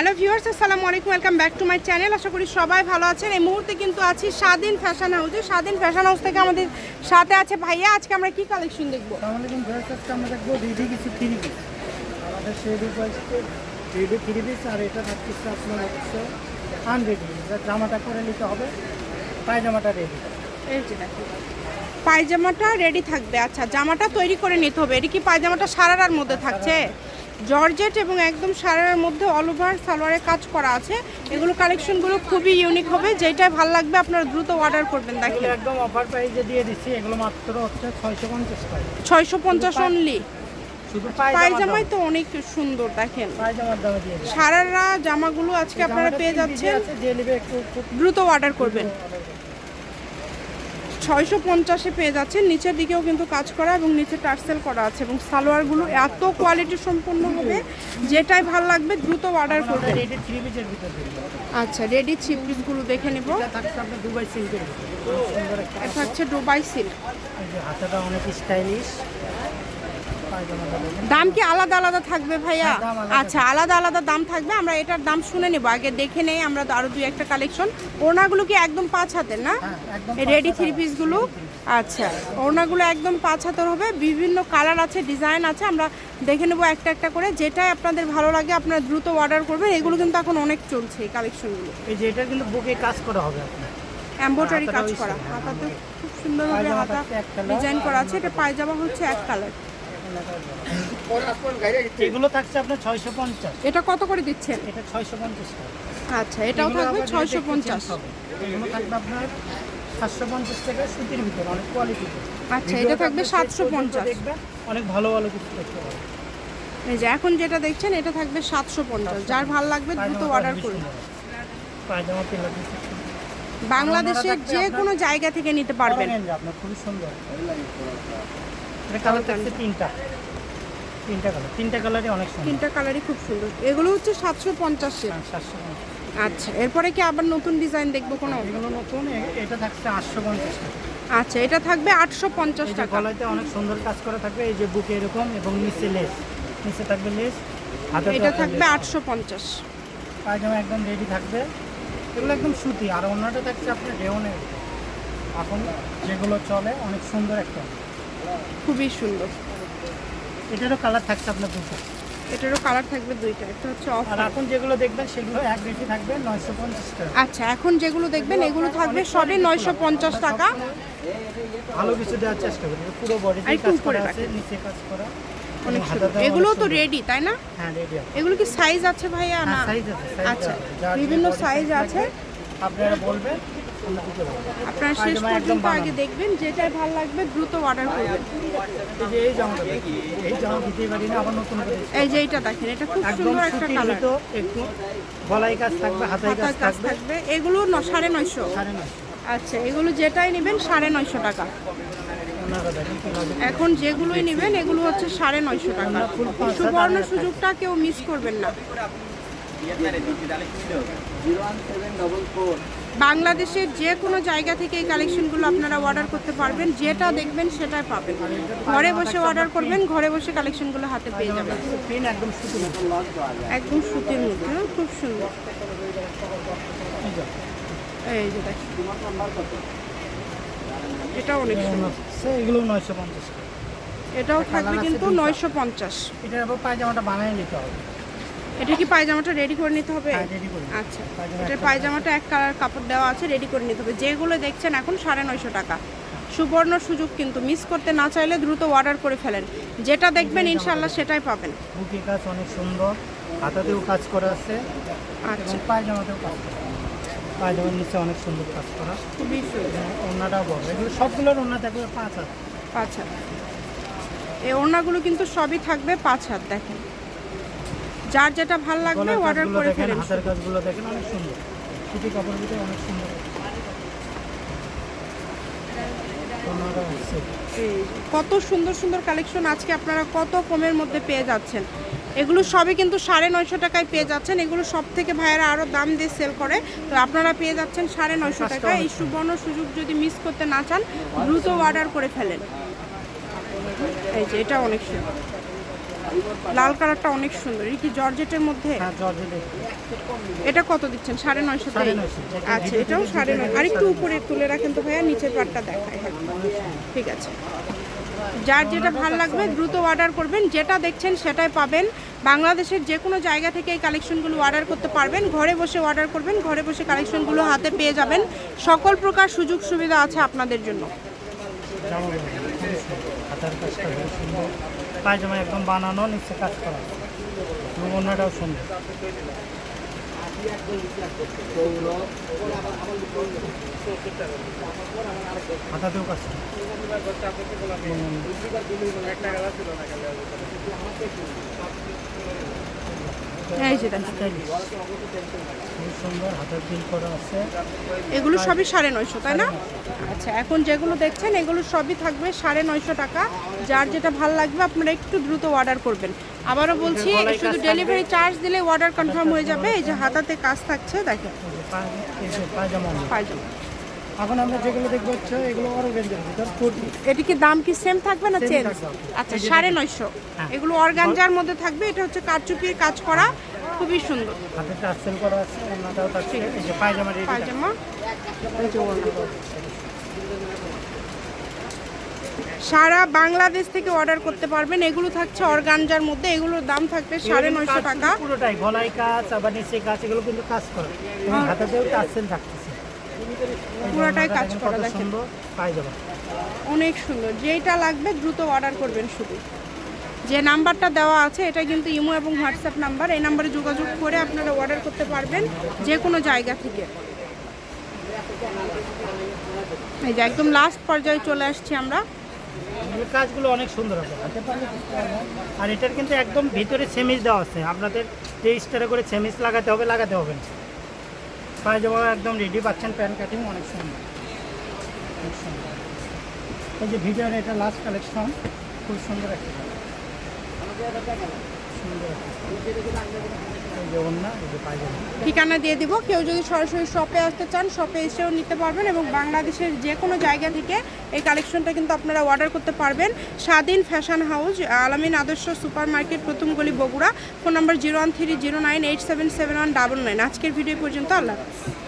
Hello viewers আসসালামু আলাইকুম welcome back to my channel. আশা করি সবাই ভালো আছেন। এই মুহূর্তে কিন্তু আছি স্বাধীন ফ্যাশন হাউসে। স্বাধীন ফ্যাশন হাউস থেকে আমাদের সাথে আছে ভাইয়া। আজকে আমরা কি কালেকশন দেখব? আমরা দেখব রেডি কিছু থ্রি পিস। আমাদের শেডি রেডি থ্রি পিস আর এটা থাকছে আপনার হচ্ছে আনরেডি জামাটা করে নিতে হবে। পায়জামাটা রেডি এই যে পায়জামাটা রেডি থাকবে। আচ্ছা জামাটা তৈরি করে নিতে হবে। এটা কি পায়জামাটা সারারার মধ্যে থাকছে? জর্জেট এবং একদম সারারার মধ্যে অল ওভার সালোয়ারে কাজ করা আছে। এগুলো কালেকশনগুলো খুবই ইউনিক হবে। যেটাই ভালো লাগবে আপনারা দ্রুত অর্ডার করবেন দেখেন। একদম অফার প্রাইসে দিয়ে দিচ্ছি। এগুলো মাত্র হচ্ছে ছয়শো পঞ্চাশ টাকা। ছয়শো পঞ্চাশ অনলি শুধু পায়জামাই তো অনেক সুন্দর দেখেন। পায়জামার দামে দিয়ে দিচ্ছি। সারারা জামাগুলো আজকে আপনারা পেয়ে যাচ্ছেন। দ্রুত অর্ডার করবেন। ছয়শো পঞ্চাশে পেয়ে যাচ্ছেন। নিচের দিকেও কিন্তু কাজ করা এবং নিচে টার্সেল করা আছে এবং সালোয়ারগুলো এত কোয়ালিটি সম্পন্ন হবে যেটাই ভালো লাগবে দ্রুত অর্ডার করবে আচ্ছা রেডি থ্রি পিসগুলো দেখে নেব। এটা থাকছে ডুবাই সিল্ক। হাতাটা অনেক স্টাইলিশ দাম কি আলাদা আলাদা থাকবে ভাইয়া? হ্যাঁ। আচ্ছা আলাদা আলাদা দাম থাকবে আমরা এটার দাম শুনে নেব। আগে দেখে নেই আমরা আরও দুই একটা কালেকশন ওনাগুলো কি একদম পাঁচ হাতের না? হ্যাঁ রেডি থ্রি পিসগুলো আচ্ছা ওড়নাগুলো একদম পাঁচ হাতের হবে। বিভিন্ন কালার আছে ডিজাইন আছে আমরা দেখে নেব একটা একটা করে। যেটাই আপনাদের ভালো লাগে আপনারা দ্রুত অর্ডার করবেন। এগুলো কিন্তু এখন অনেক চলছে এই কালেকশনগুলো এই যে এটা কিন্তু বুকে কাজ করা হবে আপনার। এম্ব্রয়ডারি কাজ করা। হাতাতে খুব সুন্দরভাবে হাতা। ডিজাইন করা আছে। এটা পায়জামা হচ্ছে এক কালার এগুলো থাকছে আপনার ছয়শো পঞ্চাশ। এটা কত করে দিচ্ছেন? এটা ছয়শো পঞ্চাশ আচ্ছা এটাও থাকবে ছয়শো পঞ্চাশ। এগুলো থাকবে আপনার সাতশো পঞ্চাশ টাকা সুতির ভিতরে অনেক কোয়ালিটি আচ্ছা এটা থাকবে সাতশো পঞ্চাশ। অনেক ভালো ভালো কিছু দেখতে পাবেন। এই যে এখন যেটা দেখছেন এটা থাকবে সাতশো পঞ্চাশ। যার ভালো লাগবে দ্রুত অর্ডার করুন। বাংলাদেশের যে কোনো জায়গা থেকে নিতে পারবেন। খুবই সুন্দর। এটা কালার থাকছে তিনটা। তিনটা কালার তিনটা কালারই অনেক সুন্দর। তিনটা কালারই খুব সুন্দর। এগুলো হচ্ছে সাতশো পঞ্চাশের হ্যাঁ, সাতশো আচ্ছা এরপরে কি আবার নতুন ডিজাইন দেখব কোনো? এগুলো নতুন এটা থাকছে আটশো পঞ্চাশ আচ্ছা এটা থাকবে আটশো পঞ্চাশ এই টাকা। গলাতে অনেক সুন্দর কাজ করা থাকবে এই যে বুকে এরকম এবং নিচে লেস নিচে থাকবে লেস এটা থাকবে আটশো পঞ্চাশ। পায়জামা একদম রেডি থাকবে। এগুলো একদম সুতি আর অন্যটা থাকছে আপনার এখন যেগুলো চলে অনেক সুন্দর একটা। খুবই সুন্দর। এটারও কালার থাকছে আপনার দুটো। এটারও কালার থাকবে দুইটা। একটা হচ্ছে অফ আর এখন যেগুলো দেখবেন সেগুলো এক রেটে থাকবে নয়শো পঞ্চাশ টাকা। আচ্ছা এখন যেগুলো দেখবেন এগুলো থাকবে সবই নয়শো পঞ্চাশ টাকা। ভালো কিছু দেওয়ার চেষ্টা করি পুরো বডি কাজ করা আছে নিচে কাজ করা। অনেক সুন্দর। এগুলো তো রেডি তাই না? হ্যাঁ রেডি এগুলো কি সাইজ আছে ভাইয়া? না। হ্যাঁ, size আছে, আচ্ছা বিভিন্ন সাইজ আছে। আপনারা বলবেন। আপনারা শেষ পর্যন্ত আগে দেখবেন যেটাই ভালো লাগবে দ্রুত অর্ডার করবেন। এই যে এই জামাটা এই জামা দিতেই পারি না আবার নতুন করে এই যে এইটা দেখেন এটা খুব সুন্দর একটা কালার। ভিতর একটু গলায় কাজ থাকবে হাতায় কাজ থাকবে। এগুলো আচ্ছা এগুলো যেটাই নেবেন সাড়ে নয়শো টাকা। এখন যেগুলোই নেবেন এগুলো হচ্ছে সাড়ে নয়শো টাকা। সুবর্ণ সুযোগটা কেউ মিস করবেন না। বাংলাদেশের যে কোনো জায়গা থেকে এই কালেকশনগুলো আপনারা অর্ডার করতে পারবেন যেটা দেখবেন সেটাই পাবেন। ঘরে বসে অর্ডার করবেন ঘরে বসে কালেকশনগুলো হাতে পেয়ে যাবেন। একদম সুতির মধ্যে হ্যাঁ, খুব সুন্দর। এই যে, এটা অনেক সুন্দর। এগুলো নয়শো পঞ্চাশ। এটাও থাকবে কিন্তু নয়শো পঞ্চাশ। এটার আবার পায়জামাটা বানিয়ে নিতে হবে। এটা কি পায়জামাটা রেডি করে নিতে হবে? হ্যাঁ, আচ্ছা। এটা পায়জামাটা এক কালার কাপড় দেওয়া আছে রেডি করে নিতে হবে। যেগুলো দেখছেন এখন সাড়ে নয়শো টাকা। সুবর্ণ সুযোগ কিন্তু মিস করতে না চাইলে দ্রুত অর্ডার করে ফেলেন। যেটা দেখবেন ইনশাল্লাহ সেটাই পাবেন। বুকে কাজ অনেক সুন্দর। হাতাতেও কাজ করা আছে আচ্ছা। পায়জামাতেও কাজ করা পায়জামার নিচে অনেক সুন্দর কাজ করা। খুবই সুন্দর। এবং ওড়নাটাও বড়। এগুলো সবগুলোর ওড়না থাকবে পাঁচ হাত। পাঁচ হাত। এই ওড়নাগুলো কিন্তু সবই থাকবে পাঁচ হাত দেখেন। যার যেটা ভালো লাগবে অর্ডার করে ফেলেন। হাতের কাজগুলো দেখেন অনেক সুন্দর। সুতি ভিতরে অনেক সুন্দর কত সুন্দর সুন্দর কালেকশন আজকে আপনারা কত কমের মধ্যে পেয়ে যাচ্ছেন। এগুলো সবই কিন্তু সাড়ে নয়শো টাকায় পেয়ে যাচ্ছেন। এগুলো সব থেকে ভাইয়েরা আরও দাম দিয়ে সেল করে। তো আপনারা পেয়ে যাচ্ছেন সাড়ে নয়শো টাকা এই সুবর্ণ সুযোগ যদি মিস করতে না চান দ্রুত অর্ডার করে ফেলেন। এই যে এটা অনেক সুন্দর। লাল কালারটা অনেক সুন্দর এটা কি জর্জেটের মধ্যে হ্যাঁ এটা কত দিচ্ছেন সাড়ে নয়শো আচ্ছা এটাও সাড়ে নয় আরেকটু উপরে তুলে রাখেন তো ভাইয়া নিচের পাটটা দেখায় হ্যাঁ ঠিক আছে যার যেটা ভালো লাগবে দ্রুত অর্ডার করবেন যেটা দেখছেন সেটাই পাবেন বাংলাদেশের যে কোনো জায়গা থেকে এই কালেকশনগুলো অর্ডার করতে পারবেন ঘরে বসে অর্ডার করবেন ঘরে বসে কালেকশনগুলো হাতে পেয়ে যাবেন সকল প্রকার সুযোগ সুবিধা আছে আপনাদের জন্য পায়জামা একদম বানানো নিচে কাজ করা। এবং অন্যটাও সুন্দর। হাতাতেও কাজ করা। এগুলো সবই সাড়ে নয়শো তাই না? আচ্ছা এখন যেগুলো দেখছেন এগুলো সবই থাকবে সাড়ে নয়শো টাকা। যার যেটা ভালো লাগবে আপনারা একটু দ্রুত অর্ডার করবেন। আবারও বলছি শুধু ডেলিভারি চার্জ দিলে অর্ডার কনফার্ম হয়ে যাবে। এই যে হাতাতে কাজ থাকছে দেখেন। পায়জামা। এখন আমরা যেগুলো দেখব হচ্ছে এগুলো আরও রেঞ্জের ভিতর এটি কি দাম কি সেম থাকবে না চেঞ্জ আচ্ছা সাড়ে নয়শো। হ্যাঁ। এগুলো অর্গানজার মধ্যে থাকবে এটা হচ্ছে কারচুপির কাজ করা খুবই সুন্দর। হাতে করা আছে থাকছে যে পায়জামা রেডি পায়জামা। সারা বাংলাদেশ থেকে অর্ডার করতে পারবেন এগুলো থাকছে অর্গানজার মধ্যে এগুলোর দাম থাকবে সাড়ে নয়শো টাকা। পুরোটাই গলায় কাজ আবার নিচে কাজ এগুলো কিন্তু কাজ করা। এবং হাতাতেও টার্সেল থাকতেছে এই যে পুরোটাই কাজ করা দেখেন। অনেক সুন্দর। যেটা লাগবে দ্রুত অর্ডার করবেন শুধু। যে নাম্বারটা দেওয়া আছে এটা কিন্তু ইমো এবং হোয়াটসঅ্যাপ নাম্বার। এই নাম্বারে যোগাযোগ করে আপনারা অর্ডার করতে পারবেন যে কোনো জায়গা থেকে। এই যে একদম লাস্ট পর্যায়ে চলে আসছি আমরা। কাজগুলো অনেক সুন্দর হবে। পারবেন। আর এটার কিন্তু একদম ভিতরে সেমিজ দেওয়া আছে। আপনাদের যে স্টারে করে সেমিজ লাগাতে হবে লাগাতে হবে না। পায়জামা একদম রেডি পাচ্ছেন প্যান্ট কাটিং অনেক সুন্দর। খুব সুন্দর। এই যে ভিডিওর এটা লাস্ট কালেকশন খুব সুন্দর একটা। সুন্দর ঠিকানা দিয়ে দিব। কেউ যদি সরাসরি শপে আসতে চান শপে এসেও নিতে পারবেন এবং বাংলাদেশের যে কোনো জায়গা থেকে এই কালেকশনটা কিন্তু আপনারা অর্ডার করতে পারবেন। স্বাধীন ফ্যাশন হাউস আলামিন আদর্শ সুপার মার্কেট প্রথম গলি Bogura. Phone number zero one three zero nine eight seven seven one double nine আজকের ভিডিও পর্যন্ত, আল্লাহ হাফেজ।